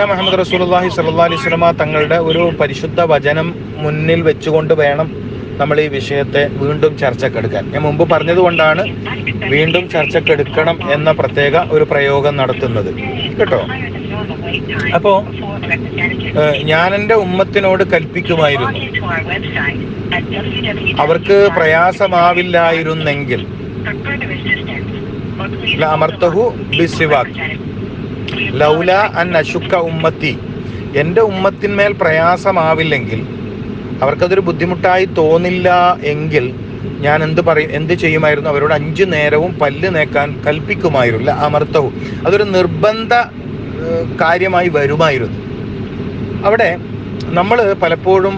മുഹമ്മദ് റസൂലുള്ളാഹി സ്വല്ലല്ലാഹി അലൈഹി സ്വലമ തങ്ങളുടെ ഒരു പരിശുദ്ധ വചനം മുന്നിൽ വെച്ചുകൊണ്ട് വേണം നമ്മൾ ഈ വിഷയത്തെ വീണ്ടും ചർച്ചക്കെടുക്കാൻ. ഞാൻ മുമ്പ് പറഞ്ഞതുകൊണ്ടാണ് വീണ്ടും ചർച്ചക്കെടുക്കണം എന്ന പ്രത്യേക ഒരു പ്രയോഗം നടത്തുന്നത്. കേട്ടോ? അപ്പോ ഞാൻ എന്റെ ഉമ്മത്തിനോട് കൽപ്പിക്കുമായിരുന്നു. അവർക്ക് പ്രയാസമാവില്ലായിരുന്നെങ്കിൽ. അമർത്തഹു ബിസ്സിവാക്ക് ലൗല അൻ അശുക്ക ഉമ്മത്തി. എന്റെ ഉമ്മത്തിന്മേൽ പ്രയാസമാവില്ലെങ്കിൽ അവർക്കതൊരു ബുദ്ധിമുട്ടായി തോന്നില്ല എങ്കിൽ ഞാൻ എന്ത് പറയും എന്ത് ചെയ്യുമായിരുന്നു? അവരോട് അഞ്ചു നേരവും പല്ല് നേക്കാൻ കൽപ്പിക്കുമായിരുന്നില്ല അമർത്തവും. അതൊരു നിർബന്ധ കാര്യമായി വരുമായിരുന്നു. അവിടെ നമ്മൾ പലപ്പോഴും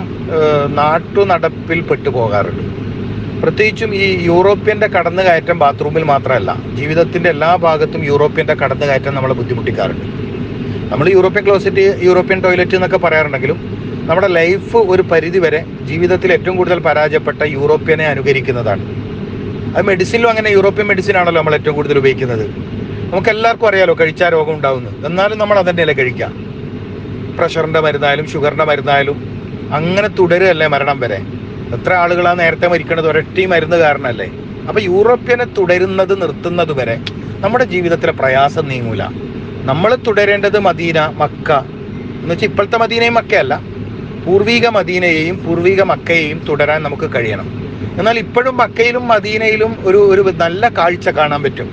നാട്ടു നടപ്പിൽ പെട്ടു പോകാറുണ്ട്. പ്രത്യേകിച്ചും ഈ യൂറോപ്യന്റെ കടന്നുകയറ്റം ബാത്റൂമിൽ മാത്രമല്ല ജീവിതത്തിന്റെ എല്ലാ ഭാഗത്തും യൂറോപ്യന്റെ കടന്നുകയറ്റം നമ്മളെ ബുദ്ധിമുട്ടിക്കാറുണ്ട്. നമ്മൾ യൂറോപ്യൻ ക്ലോസറ്റ് യൂറോപ്യൻ ടോയ്ലറ്റ് എന്നൊക്കെ പറയാറുണ്ടെങ്കിലും നമ്മുടെ ലൈഫ് ഒരു പരിധി വരെ ജീവിതത്തിൽ ഏറ്റവും കൂടുതൽ പരാജയപ്പെട്ട യൂറോപ്യനെ അനുകരിക്കുന്നതാണ്. അത് മെഡിസിനിലും അങ്ങനെ യൂറോപ്യൻ മെഡിസിൻ ആണല്ലോ നമ്മൾ ഏറ്റവും കൂടുതൽ ഉപയോഗിക്കുന്നത്. നമുക്ക് എല്ലാവർക്കും അറിയാലോ കഴിച്ചാൽ രോഗം ഉണ്ടാവുന്നു. എന്നാലും നമ്മൾ അതന്നെയല്ലേ കഴിക്കാം പ്രഷറിന്റെ മരുന്നായാലും ഷുഗറിന്റെ മരുന്നായാലും അങ്ങനെ തുടരുകയല്ലേ മരണം വരെ. എത്ര ആളുകളാണ് നേരത്തെ മരിക്കണത്? ഒരൊറ്റ മരുന്ന് കാരണമല്ലേ അപ്പൊ യൂറോപ്യനെ തുടരുന്നത് നിർത്തുന്നത് വരെ നമ്മുടെ ജീവിതത്തിലെ പ്രയാസം നീങ്ങൂല. നമ്മൾ തുടരേണ്ടത് മദീന മക്ക. എന്ന് വെച്ചാൽ ഇപ്പോഴത്തെ മദീനയും മക്കയല്ല. പൂർവീക മദീനയെയും പൂർവീക മക്കയെയും തുടരാൻ നമുക്ക് കഴിയണം. എന്നാൽ ഇപ്പോഴും മക്കയിലും മദീനയിലും ഒരു ഒരു നല്ല കാഴ്ച കാണാൻ പറ്റും.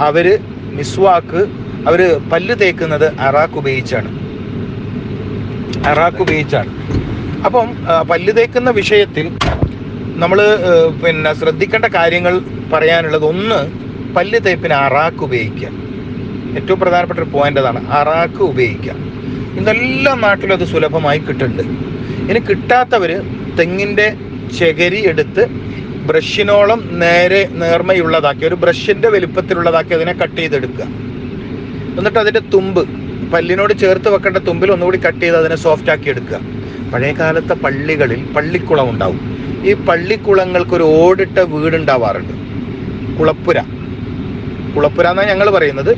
അവർ മിസ്വാക്ക് അവർ പല്ല് തേക്കുന്നത് അറാക്ക് ഉപയോഗിച്ചാണ്. അറാക്ക് ഉപയോഗിച്ചാണ്. അപ്പം പല്ല് തേക്കുന്ന വിഷയത്തിൽ നമ്മൾ പിന്നെ ശ്രദ്ധിക്കേണ്ട കാര്യങ്ങൾ പറയാനുള്ളത് ഒന്ന് പല്ല് തേപ്പിന് അറാക്ക് ഉപയോഗിക്കുക. ഏറ്റവും പ്രധാനപ്പെട്ട ഒരു പോയിന്റ് അതാണ് അറാക്ക് ഉപയോഗിക്കുക. ഇന്നെല്ലാ നാട്ടിലും അത് സുലഭമായി കിട്ടുന്നുണ്ട്. ഇനി കിട്ടാത്തവർ തെങ്ങിന്റെ ചകരി എടുത്ത് ബ്രഷിനോളം നേരെ നേർമയുള്ളതാക്കി ഒരു ബ്രഷിന്റെ വലിപ്പത്തിലുള്ളതാക്കി അതിനെ കട്ട് ചെയ്തെടുക്കുക. എന്നിട്ട് അതിന്റെ തുമ്പ് പല്ലിനോട് ചേർത്ത് വെക്കേണ്ട തുമ്പിൽ ഒന്നുകൂടി കട്ട് ചെയ്ത് അതിനെ സോഫ്റ്റ് ആക്കി എടുക്കുക. പഴയ കാലത്തെ പള്ളികളിൽ പള്ളിക്കുളം ഉണ്ടാവും ഈ പള്ളിക്കുളങ്ങൾക്ക് ഒരു ഓടിട്ട വീടുണ്ടാവാറുണ്ട്. കുളപ്പുര. കുളപ്പുര എന്നാണ് ഞങ്ങൾ പറയുന്നത്.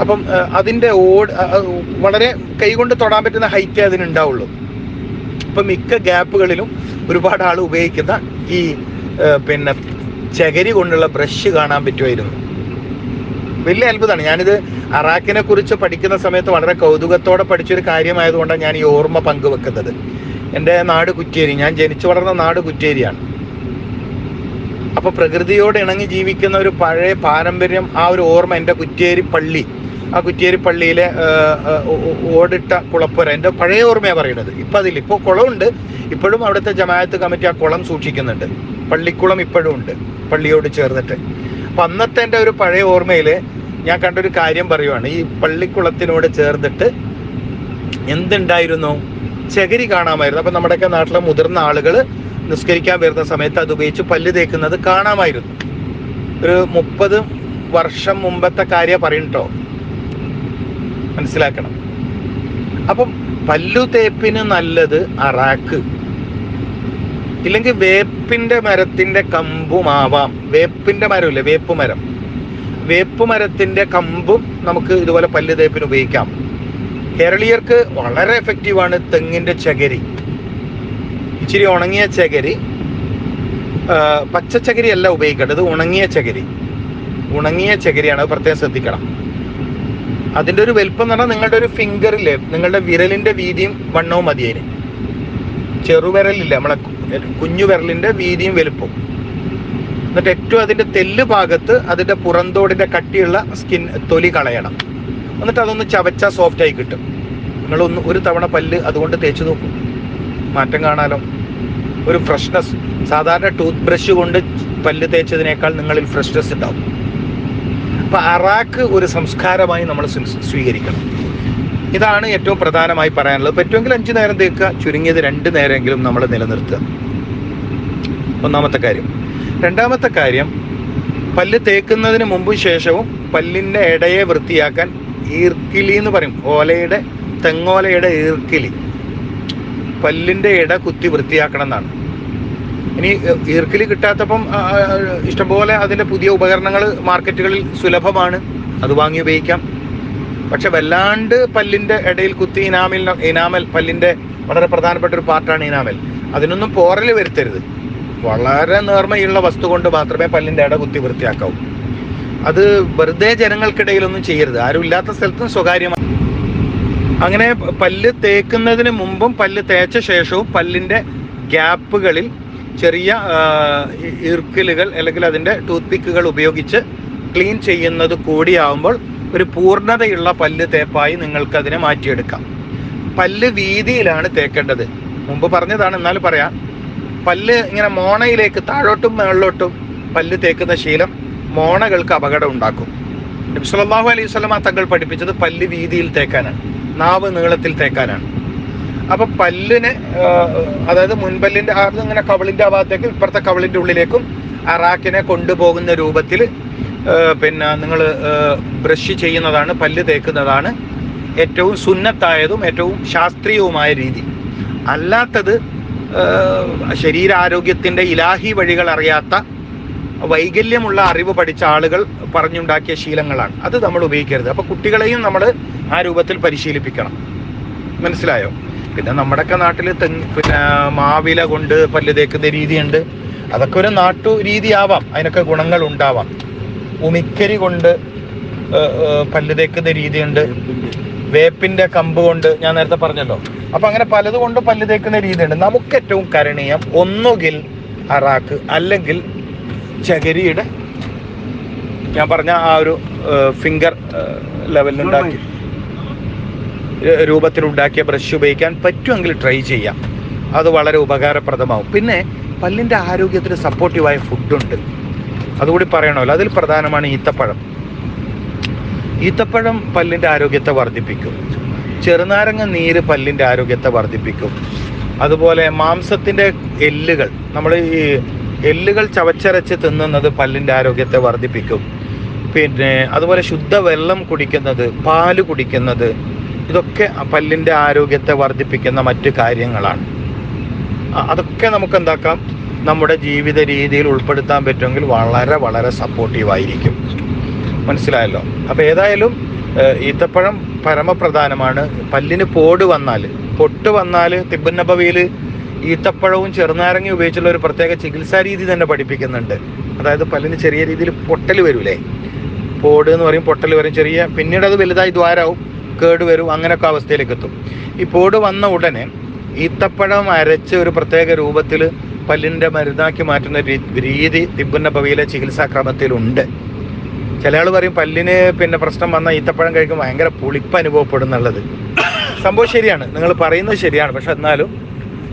അപ്പം അതിന്റെ ഓട് വളരെ കൈകൊണ്ട് തൊടാൻ പറ്റുന്ന ഹൈറ്റേ അതിനുണ്ടാവുള്ളൂ. അപ്പം മിക്ക ഗ്യാപ്പുകളിലും ഒരുപാട് ആൾ ഉപയോഗിക്കുന്ന ഈ പിന്നെ ചകരി കൊണ്ടുള്ള ബ്രഷ് കാണാൻ പറ്റുമായിരുന്നു. വലിയ അത്ഭുതമാണ്. ഞാനിത് അറാഖിനെ കുറിച്ച് പഠിക്കുന്ന സമയത്ത് വളരെ കൗതുകത്തോടെ പഠിച്ചൊരു കാര്യമായതുകൊണ്ടാണ് ഞാൻ ഈ ഓർമ്മ പങ്കുവെക്കുന്നത്. എന്റെ നാട് കുറ്റേരി ഞാൻ ജനിച്ചു വളർന്ന നാട് കുറ്റേരിയാണ് അപ്പോൾ പ്രകൃതിയോട് ഇണങ്ങി ജീവിക്കുന്ന ഒരു പഴയ പാരമ്പര്യം ആ ഒരു ഓർമ്മ എന്റെ കുറ്റേരി പള്ളി. ആ കുറ്റേരി പള്ളിയിലെ ഓടിട്ട കുളപ്പുര. എന്റെ പഴയ ഓർമ്മയാണ് പറയുന്നത് ഇപ്പൊ അതില്ല. ഇപ്പോൾ കുളമുണ്ട്. ഇപ്പോഴും അവിടുത്തെ ജമാഅത്ത് കമ്മിറ്റി ആ കുളം സൂക്ഷിക്കുന്നുണ്ട്. പള്ളിക്കുളം ഇപ്പോഴും ഉണ്ട്. പള്ളിയോട് ചേർന്നിട്ട്. അപ്പൊ അന്നത്തെ എന്റെ ഒരു പഴയ ഓർമ്മയിൽ ഞാൻ കണ്ടൊരു കാര്യം പറയുവാണ്. ഈ പള്ളിക്കുളത്തിനോട് ചേർന്നിട്ട് എന്തുണ്ടായിരുന്നു? ചകിരി കാണാമായിരുന്നു. അപ്പൊ നമ്മുടെയൊക്കെ നാട്ടിലെ മുതിർന്ന ആളുകൾ നിസ്കരിക്കാൻ വരുന്ന സമയത്ത് അത് ഉപയോഗിച്ച് പല്ല് തേക്കുന്നത് കാണാമായിരുന്നു. ഒരു മുപ്പത് വർഷം മുമ്പത്തെ കാര്യം പറയുന്നുട്ടോ മനസ്സിലാക്കണം. അപ്പം പല്ലു തേപ്പിന് നല്ലത് അറാക്ക്. ഇല്ലെങ്കിൽ വേപ്പിന്റെ മരത്തിന്റെ കമ്പുമാവാം. വേപ്പിന്റെ മരമില്ലേ? വേപ്പ് മരം. വേപ്പ് മരത്തിന്റെ കമ്പും നമുക്ക് ഇതുപോലെ പല്ല് തേപ്പിന് ഉപയോഗിക്കാം. കേരളീയർക്ക് വളരെ എഫക്റ്റീവാണ് തെങ്ങിന്റെ ചകരി. ഇച്ചിരി ഉണങ്ങിയ ചകരി. പച്ചച്ചകരി പച്ച ചകിരി അല്ല ഉപയോഗിക്കേണ്ടത് ഉണങ്ങിയ ചകരി. ഉണങ്ങിയ ചകരിയാണ്. അത് പ്രത്യേകം ശ്രദ്ധിക്കണം. അതിന്റെ ഒരു വലിപ്പം എന്ന് പറഞ്ഞാൽ നിങ്ങളുടെ ഒരു ഫിംഗറിൽ നിങ്ങളുടെ വിരലിന്റെ വീതിയും വണ്ണവും മതി ചെറുവിരലില്ല. നമ്മളെ കുഞ്ഞു വിരലിന്റെ വീതിയും വലുപ്പവും. എന്നിട്ട് ഏറ്റവും അതിന്റെ തെല്ല് ഭാഗത്ത് അതിന്റെ പുറന്തോടിന്റെ കട്ടിയുള്ള സ്കിൻ തൊലി കളയണം. എന്നിട്ട് അതൊന്ന് ചവച്ച സോഫ്റ്റ് ആയി കിട്ടും. നിങ്ങൾ ഒന്ന് ഒരു തവണ പല്ല് അതുകൊണ്ട് തേച്ച് നോക്കും. മാറ്റം കാണാലോ? ഒരു ഫ്രഷ്നെസ് സാധാരണ ടൂത്ത് ബ്രഷ് കൊണ്ട് പല്ല് തേച്ചതിനേക്കാൾ നിങ്ങളിൽ ഫ്രഷ്നെസ് ഉണ്ടാവും. അപ്പൊ അറാക്ക് ഒരു സംസ്കാരമായി നമ്മൾ സ്വീ- സ്വീകരിക്കണം. ഇതാണ് ഏറ്റവും പ്രധാനമായി പറയാനുള്ളത്. പറ്റുമെങ്കിൽ അഞ്ചു നേരം തേക്കുക ചുരുങ്ങിയത് രണ്ട് നേരമെങ്കിലും നമ്മൾ നിലനിർത്തുക. ഒന്നാമത്തെ കാര്യം. രണ്ടാമത്തെ കാര്യം പല്ല് തേക്കുന്നതിന് മുമ്പും ശേഷവും പല്ലിന്റെ ഇടയെ വൃത്തിയാക്കാൻ ഈർക്കിലി എന്ന് പറയും. ഓലയുടെ തെങ്ങോലയുടെ ഈർക്കിലി. പല്ലിന്റെ ഇട കുത്തി വൃത്തിയാക്കണം എന്നാണ്. ഇനി ഈർക്കിലി കിട്ടാത്തപ്പം ഇഷ്ടംപോലെ അതിന്റെ പുതിയ ഉപകരണങ്ങൾ മാർക്കറ്റുകളിൽ സുലഭമാണ്. അത് വാങ്ങി ഉപയോഗിക്കാം. പക്ഷെ വല്ലാണ്ട് പല്ലിന്റെ ഇടയിൽ കുത്തി ഇനാമിൽ ഇനാമൽ പല്ലിന്റെ വളരെ പ്രധാനപ്പെട്ട ഒരു പാർട്ടാണ് ഇനാമൽ. അതിനൊന്നും പോറൽ വരുത്തരുത്. വളരെ നേർമയുള്ള വസ്തു കൊണ്ട് മാത്രമേ പല്ലിന്റെ ഇട കുത്തി വൃത്തിയാക്കാവൂ. അത് വെറുതെ ജനങ്ങൾക്കിടയിലൊന്നും ചെയ്യരുത്. ആരും ഇല്ലാത്ത സ്ഥലത്തും സ്വകാര്യമാണ് അങ്ങനെ പല്ല് തേക്കുന്നതിന് മുമ്പും പല്ല് തേച്ച ശേഷവും പല്ലിന്റെ ഗ്യാപ്പുകളിൽ ചെറിയ ഇർക്കിലുകൾ അല്ലെങ്കിൽ അതിന്റെ ടൂത്ത് പിക്കുകൾ ഉപയോഗിച്ച് ക്ലീൻ ചെയ്യുന്നത് കൂടിയാവുമ്പോൾ ഒരു പൂർണതയുള്ള പല്ല് തേപ്പായി നിങ്ങൾക്ക് അതിനെ മാറ്റിയെടുക്കാം. പല്ല് വീതിയിലാണ് തേക്കേണ്ടത്. മുമ്പ് പറഞ്ഞതാണ് എന്നാലും പറയാം. പല്ല് ഇങ്ങനെ മോണയിലേക്ക് താഴോട്ടും മേളിലോട്ടും പല്ല് തേക്കുന്ന ശീലം മോണകൾക്ക് അപകടം ഉണ്ടാക്കും. നബി അലൈഹി വസല്ലമ തങ്ങൾ പഠിപ്പിച്ചത് പല്ല് വീതിയിൽ തേക്കാനാണ്. നാവ് നീളത്തിൽ തേക്കാനാണ്. അപ്പൊ പല്ലിന് അതായത് മുൻപല്ലിന്റെ ഇങ്ങനെ കവളിന്റെ ആ ഇപ്പുറത്തെ കവളിന്റെ ഉള്ളിലേക്കും അറാക്കിനെ കൊണ്ടുപോകുന്ന രൂപത്തിൽ പിന്നെ നിങ്ങൾ ബ്രഷ് ചെയ്യുന്നതാണ് പല്ല് തേക്കുന്നതാണ് ഏറ്റവും സുന്നത്തായതും ഏറ്റവും ശാസ്ത്രീയവുമായ രീതി. അല്ലാത്തത് ആ, ശരീരാരോഗ്യത്തിന്റെ ഇലാഹി വഴികൾ അറിയാത്ത വൈകല്യമുള്ള അറിവ് പഠിച്ച ആളുകൾ പറഞ്ഞുണ്ടാക്കിയ ശീലങ്ങളാണ്. അത് നമ്മൾ ഉപയോഗിക്കരുത്. അപ്പൊ കുട്ടികളെയും നമ്മൾ ആ രൂപത്തിൽ പരിശീലിപ്പിക്കണം. മനസ്സിലായോ? പിന്നെ നമ്മുടെയൊക്കെ നാട്ടിൽ പിന്നെ മാവില കൊണ്ട് പല്ല് തേക്കുന്ന രീതിയുണ്ട്. അതൊക്കെ ഒരു നാട്ടു രീതിയാവാം. അതിനൊക്കെ ഗുണങ്ങൾ ഉണ്ടാവാം. ഉമിക്കരി കൊണ്ട് പല്ല് തേക്കുന്ന രീതിയുണ്ട്. വേപ്പിന്റെ കമ്പ് കൊണ്ട് ഞാൻ നേരത്തെ പറഞ്ഞല്ലോ. അപ്പൊ അങ്ങനെ പലതുകൊണ്ട് പല്ല് തേക്കുന്ന രീതിയുണ്ട്. നമുക്ക് ഏറ്റവും കരണീയം ഒന്നുകിൽ അറാക്ക് അല്ലെങ്കിൽ ചകരിയുടെ ഞാൻ പറഞ്ഞ ആ ഒരു ഫിംഗർ ലെവലിലുണ്ടാക്കി രൂപത്തിലുണ്ടാക്കിയ ബ്രഷ് ഉപയോഗിക്കാൻ പറ്റുമെങ്കിൽ ട്രൈ ചെയ്യാം. അത് വളരെ ഉപകാരപ്രദമാവും. പിന്നെ പല്ലിന്റെ ആരോഗ്യത്തിന് സപ്പോർട്ടീവായ ഫുഡുണ്ട് അതുകൂടി പറയണമല്ലോ. അതിൽ പ്രധാനമാണ് ഈത്തപ്പഴം. ഈത്തപ്പഴം പല്ലിന്റെ ആരോഗ്യത്തെ വർദ്ധിപ്പിക്കും. ചെറുനാരങ്ങ നീര് പല്ലിന്റെ ആരോഗ്യത്തെ വർദ്ധിപ്പിക്കും. അതുപോലെ മാംസത്തിന്റെ എല്ലുകൾ നമ്മൾ ഈ എല്ലുകൾ ചവച്ചരച്ച് തിന്നുന്നത് പല്ലിന്റെ ആരോഗ്യത്തെ വർദ്ധിപ്പിക്കും. പിന്നെ അതുപോലെ ശുദ്ധ വെള്ളം കുടിക്കുന്നത് പാൽ കുടിക്കുന്നത് ഇതൊക്കെ പല്ലിന്റെ ആരോഗ്യത്തെ വർദ്ധിപ്പിക്കുന്ന മറ്റു കാര്യങ്ങളാണ്. അതൊക്കെ നമുക്ക് എന്താക്കാം നമ്മുടെ ജീവിത രീതിയിൽ ഉൾപ്പെടുത്താൻ പറ്റുമെങ്കിൽ വളരെ വളരെ സപ്പോർട്ടീവായിരിക്കും മനസ്സിലായല്ലോ. അപ്പോൾ ഏതായാലും ഈത്തപ്പഴം പരമപ്രധാനമാണ്. പല്ലിന് പോട് വന്നാൽ പൊട്ട് വന്നാൽ തിബുന്നബവിയിൽ ഈത്തപ്പഴവും ചെറുനാരങ്ങയും ഉപയോഗിച്ചുള്ള ഒരു പ്രത്യേക ചികിത്സാ രീതി തന്നെ പഠിപ്പിക്കുന്നുണ്ട്. അതായത് പല്ലിന് ചെറിയ രീതിയിൽ പൊട്ടൽ വരൂലേ. പോട് എന്ന് പറയും പൊട്ടൽ വരും. ചെറിയ പിന്നീട് അത് വലുതായി ദ്വാരാവും കേട് വരും അങ്ങനെയൊക്കെ അവസ്ഥയിലേക്ക് എത്തും. ഈ പോട് വന്ന ഉടനെ ഈത്തപ്പഴം അരച്ച് ഒരു പ്രത്യേക രൂപത്തിൽ പല്ലിന്റെ മരുന്നാക്കി മാറ്റുന്ന രീതി തിബുന്നബവിയിലെ ചികിത്സാക്രമത്തിലുണ്ട്. ചില ആൾ പറയും പല്ലിന് പിന്നെ പ്രശ്നം വന്നാൽ ഈത്തപ്പഴം കഴിക്കുമ്പോൾ ഭയങ്കര പുളിപ്പ് അനുഭവപ്പെടുന്നുള്ളത് സംഭവം ശരിയാണ്. നിങ്ങൾ പറയുന്നത് ശരിയാണ്. പക്ഷെ എന്നാലും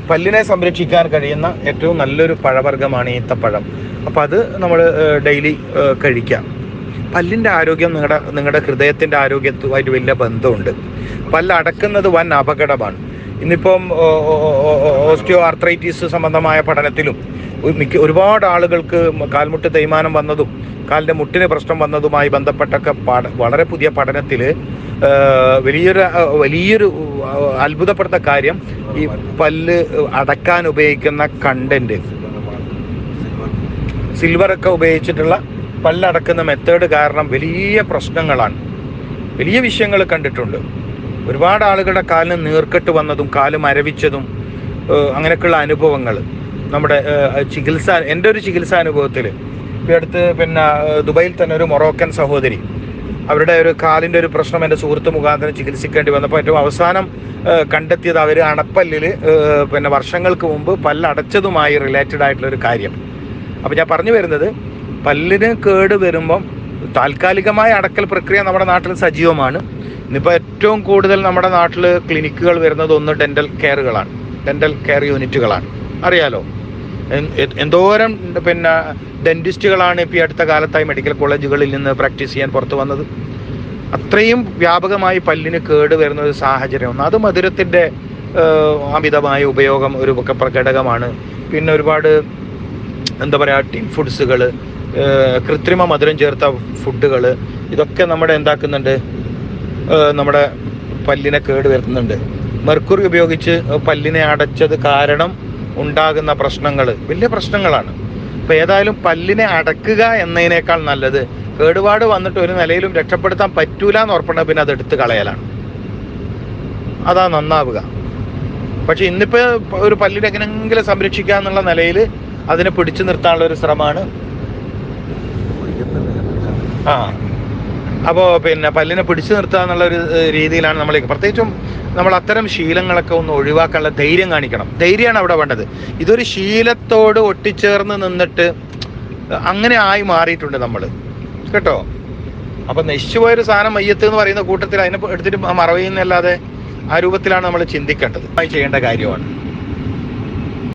പല്ലിനെ സംരക്ഷിക്കാൻ കഴിയുന്ന ഏറ്റവും നല്ലൊരു പഴവർഗമാണ് ഈത്തപ്പഴം. അപ്പോൾ അത് നമ്മൾ ഡെയിലി കഴിക്കാം. പല്ലിന്റെ ആരോഗ്യം നിങ്ങളുടെ നിങ്ങളുടെ ഹൃദയത്തിന്റെ ആരോഗ്യത്തുമായിട്ട് വലിയ ബന്ധമുണ്ട്. പല്ല് അടക്കുന്നത് വൻ അപകടമാണ്. ഇന്നിപ്പം ഓസ്റ്റിയോ ആർത്രൈറ്റിസ് സംബന്ധമായ പഠനത്തിലും മിക്ക ഒരുപാട് ആളുകൾക്ക് കാൽമുട്ട് തേയ്മാനം വന്നതും കാലിന്റെ മുട്ടിന് പ്രശ്നം വന്നതുമായി ബന്ധപ്പെട്ടൊക്കെ പഠ വളരെ പുതിയ പഠനത്തിൽ വലിയൊരു വലിയൊരു അത്ഭുതപ്പെടുത്ത കാര്യം ഈ പല്ല് അടക്കാൻ ഉപയോഗിക്കുന്ന കണ്ടന്റ് സിൽവറൊക്കെ ഉപയോഗിച്ചിട്ടുള്ള പല്ലടക്കുന്ന മെത്തേഡ് കാരണം വലിയ പ്രശ്നങ്ങളാണ്. വലിയ വിഷയങ്ങൾ കണ്ടിട്ടുണ്ട്. ഒരുപാട് ആളുകളുടെ കാലിന് നീർക്കെട്ട് വന്നതും കാൽ മരവിച്ചതും അങ്ങനെയൊക്കെയുള്ള അനുഭവങ്ങൾ. നമ്മുടെ ചികിത്സ എന്റെ ഒരു ചികിത്സാ അനുഭവത്തിൽ അടുത്ത് പിന്നെ ദുബായിൽ തന്നെ ഒരു മൊറോക്കൻ സഹോദരി. അവരുടെ ഒരു കാലിന്റെ ഒരു പ്രശ്നം എന്റെ സുഹൃത്ത് മുഖാന്തരം ചികിത്സിക്കേണ്ടി വന്നപ്പോൾ ഏറ്റവും അവസാനം കണ്ടെത്തിയത് അവർ അണപ്പല്ലിൽ പിന്നെ വർഷങ്ങൾക്ക് മുമ്പ് പല്ലടച്ചതുമായി റിലേറ്റഡ് ആയിട്ടുള്ള ഒരു കാര്യം. അപ്പോൾ ഞാൻ പറഞ്ഞു വരുന്നത് പല്ലിന് കേട് വരുമ്പം താൽക്കാലികമായ അടക്കൽ പ്രക്രിയ നമ്മുടെ നാട്ടിൽ സജീവമാണ്. ഇന്നിപ്പോൾ ഏറ്റവും കൂടുതൽ നമ്മുടെ നാട്ടിൽ ക്ലിനിക്കുകൾ വരുന്നത് ഒന്ന് ഡെന്റൽ കെയറുകളാണ് ഡെന്റൽ കെയർ യൂണിറ്റുകളാണ് അറിയാലോ? എന്തോരം പിന്നെ ഡെന്റിസ്റ്റുകളാണ് ഇപ്പോൾ ഈ അടുത്ത കാലത്തായി മെഡിക്കൽ കോളേജുകളിൽ നിന്ന് പ്രാക്ടീസ് ചെയ്യാൻ പുറത്തു വന്നത്? അത്രയും വ്യാപകമായി പല്ലിന് കേട് വരുന്ന ഒരു സാഹചര്യം. ഒന്ന് അത് മധുരത്തിന്റെ അമിതമായ ഉപയോഗം ഒരു പ്രകടകമാണ്. പിന്നെ ഒരുപാട് എന്താ പറയുക ടിൻ ഫുഡ്സുകൾ കൃത്രിമ മധുരം ചേർത്ത ഫുഡുകൾ ഇതൊക്കെ നമ്മുടെ എന്താക്കുന്നുണ്ട്? നമ്മുടെ പല്ലിനെ കേട് വരുത്തുന്നുണ്ട്. മെർക്കുറി ഉപയോഗിച്ച് പല്ലിനെ അടച്ചത് കാരണം ഉണ്ടാകുന്ന പ്രശ്നങ്ങൾ വലിയ പ്രശ്നങ്ങളാണ്. അപ്പോൾ ഏതായാലും പല്ലിനെ അടക്കുക എന്നതിനേക്കാൾ നല്ലത് കേടുപാട് വന്നിട്ട് ഒരു നിലയിലും രക്ഷപ്പെടുത്താൻ പറ്റൂല എന്ന് പിന്നെ അത് എടുത്തു കളയലാണ്. അതാ നന്നാവുക. പക്ഷെ ഇന്നിപ്പോൾ ഒരു പല്ലിനെ എങ്ങനെയെങ്കിലും സംരക്ഷിക്കുക എന്നുള്ള നിലയിൽ അതിനെ പിടിച്ചു നിർത്താനുള്ള ഒരു ശ്രമമാണ്. ആ. അപ്പോൾ പിന്നെ പല്ലിനെ പിടിച്ചു നിർത്തുക എന്നുള്ള ഒരു രീതിയിലാണ് നമ്മൾ പ്രത്യേകിച്ചും നമ്മൾ അത്തരം ശീലങ്ങളൊക്കെ ഒന്ന് ഒഴിവാക്കാനുള്ള ധൈര്യം കാണിക്കണം. ധൈര്യമാണ് അവിടെ വേണ്ടത്. ഇതൊരു ശീലത്തോട് ഒട്ടിച്ചേർന്ന് നിന്നിട്ട് അങ്ങനെ ആയി മാറിയിട്ടുണ്ട് നമ്മൾ. കേട്ടോ? അപ്പൊ നശിച്ചുപോയൊരു സാധനം മയ്യത്ത് എന്ന് പറയുന്ന കൂട്ടത്തിൽ അതിനെ എടുത്തിട്ട് മറവിയെന്നല്ലാതെ ആ രൂപത്തിലാണ് നമ്മൾ ചിന്തിക്കേണ്ടത്. ചെയ്യേണ്ട കാര്യമാണ്.